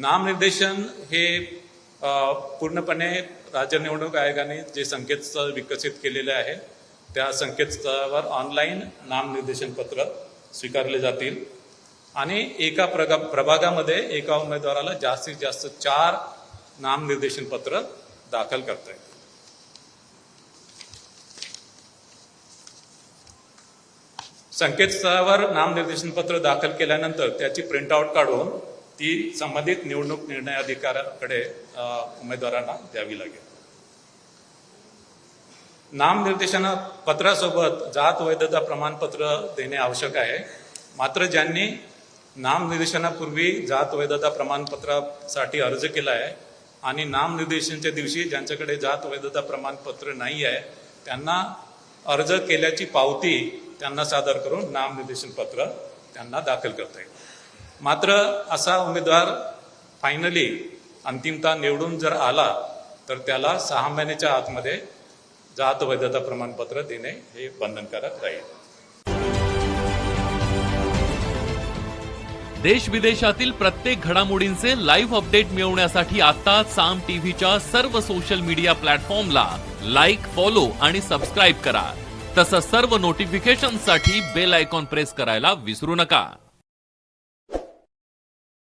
नामनिर्देशन हे पूर्णपणे राज्य निवडणूक आयोगाने जे संकेतस्थळ विकसित केलेले आहे त्या संकेतस्थळावर ऑनलाईन नामनिर्देशन पत्र स्वीकारले जातील. आणि एका प्रगा प्रभागामध्ये एका उमेदवाराला जास्तीत जास्त चार नामनिर्देशन पत्र दाखल करता येईल. संकेतस्थळावर नामनिर्देशन पत्र दाखल केल्यानंतर त्याची प्रिंटआउट काढून ती संबंधित निवडणूक निर्णय अधिकाऱ्याकडे उमेदवारांना द्यावी लागेल. नामनिर्देशन पत्रासोबत जात वैधता प्रमाणपत्र देणे आवश्यक आहे. मात्र ज्यांनी नामनिर्देशनापूर्वी जात वैधता प्रमाणपत्रासाठी अर्ज केला आहे आणि नामनिर्देशनच्या दिवशी ज्यांच्याकडे जात वैधता प्रमाणपत्र नाही आहे त्यांना अर्ज केल्याची पावती त्यांना सादर करून नामनिर्देशन पत्र त्यांना दाखल करता येईल. मात्र असा उमेदवार फायनली अंतिमता निवडून जर आला तर त्याला सहा महिन्याच्या आतमध्ये जात वैधता प्रमाणपत्र देणे हे बंधनकारक राहील. देश विदेशातील प्रत्येक घडामोडींचे लाईव्ह अपडेट मिळवण्यासाठी आता साम टीव्हीच्या सर्व सोशल मीडिया प्लॅटफॉर्मला लाईक फॉलो आणि सबस्क्राईब करा. तसंच सर्व नोटिफिकेशनसाठी बेल आयकॉन प्रेस करायला विसरू नका.